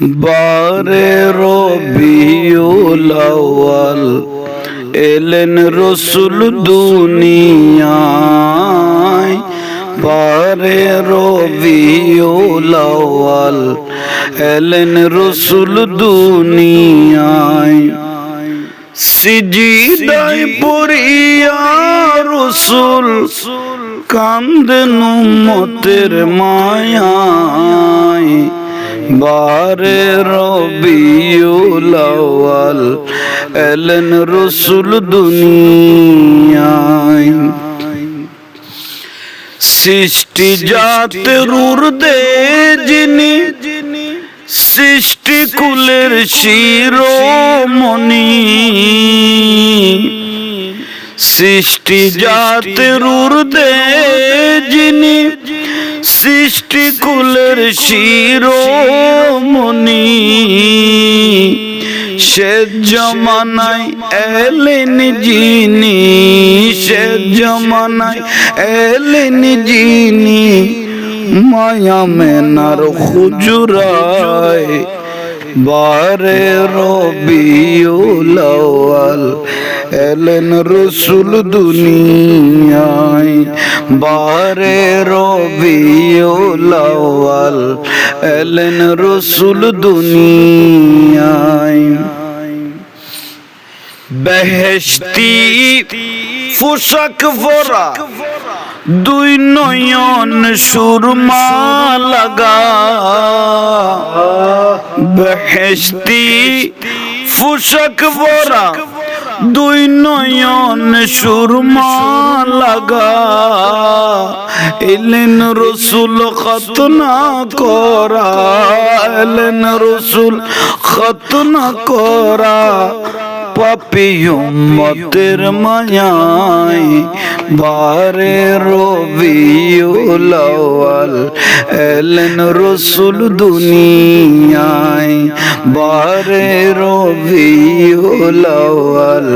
বারে রবিউল এলেন রসুল দুনিয়ায়। বারে রবিউল আউয়াল, এলেন রসুল দুনিয়ায়। সিজিদায় পড়িয়া রসুল কান্দেন উম্মতের মায়ায়। বারে রবিউল এলেন রসুল দুনিয়ায়। সৃষ্টি জাতের উর্দে যিনি, সৃষ্টি কুলের শিরোমণি। সৃষ্টি জাতের উর্দে যিনি সৃষ্টি কুলের শিরোমণি। সে জমানায় এলেন যিনি সে জমানায় এলেন যিনি মায়া মেনার খুজুরায় বারে রবিউল আউয়াল এলেন রসুল দুনিয়ায়। বারে রবিউল আউয়াল এলেন রসুল দুনিয়ায়। বেহেশতি, ফুসক ভরা দুই নয়ন সুরমা লাগা। বেহেশতি, ফুসক ভরা দুই নয়ন সুরমা লাগা। এলেন রসুল খতনা করা, এলেন রসুল খতনা করা। পাপি উম্মতের মায়ায় বারে রবিউল আউয়াল, এলেন রসুল দুনিয়ায়। বারে রবিউল আউয়াল,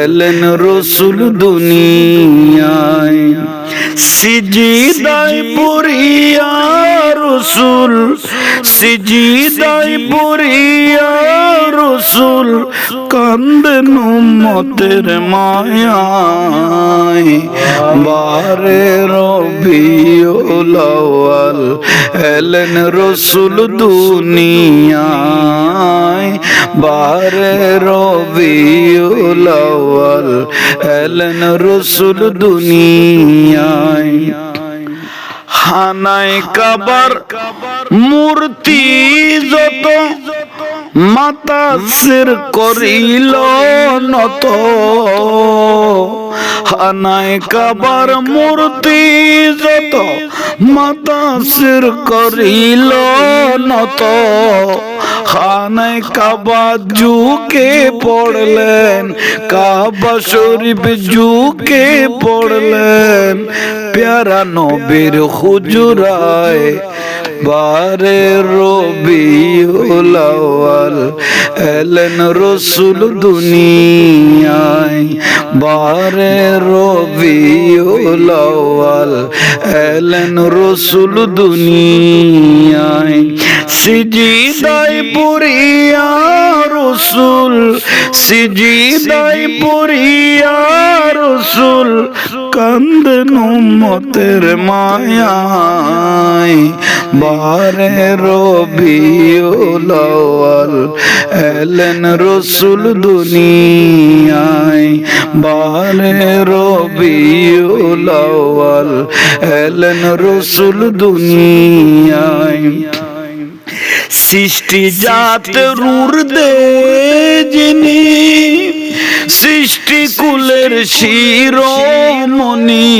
এলেন রসুল দুনিয়ায়। সিজিদায় পড়িয়া রসুল, সিজিদায় পড়িয়া রসুল কান্দেন মতের মায়ায়, বারে রবিউল এলেন রসুল দুনিয়ায়, বারে রবিউল আউয়াল, এলেন রসুল দুনিয়ায়। হানায় কাবার মূর্তি যত মাতা সির করিল নত। হানায় কাবার মূর্তি যত মাতা সির করিল নত। খানায় কাবা জুকে পড়লেন, কাবা শরীফ জুকে পড়লেন। প্যারা নবীর হুজুরায় বারে রবিউল আউয়াল, এলেন রসুল দুনিয়ায়। বারে রবিউল আউয়াল, এলেন রসুল দুনিয়ায়। সিজিদায় পুরিয়া রসুল, সিজিদায় পুরিয়া রসুল। কান্দন মতের মায়ায়। বারে রবিউল আউয়াল, এলেন রসুল দুনিয়ায়। বারে রবিউল আউয়াল, এলেন রসুল দুনিয়ায়। সৃষ্টি জাত রুর দে যিনি সৃষ্টি কুলের শিরোমণি।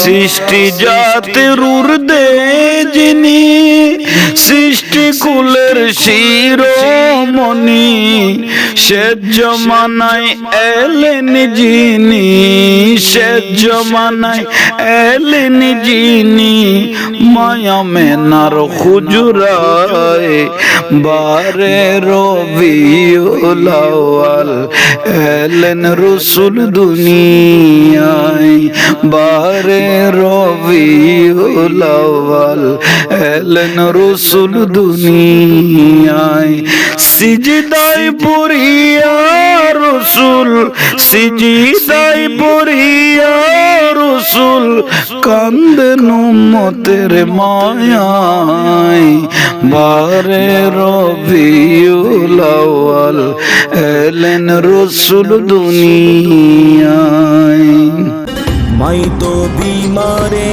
সৃষ্টি জাত রুর দে যিনি সৃষ্টি কুলের শিরোমণি, সে জমানায় এলেন যিনি, সে জমানায় এলেন যিনি, মায়া মেনার খুজুরায় বারে রবিউলাওয়াল এলেন রসুল দুনিয়ায়, বারে রবিউলাওয়াল এলেন রসুল দুনিয়ায়। সিজদাই পুরিয়া রসুল সিজদাই পুরিয়া রসুল কান্দ মতের মায়ায়। বারে রবিউল আউয়াল, এলেন রসুল দুনিয়ায়। মাই তো বিমারে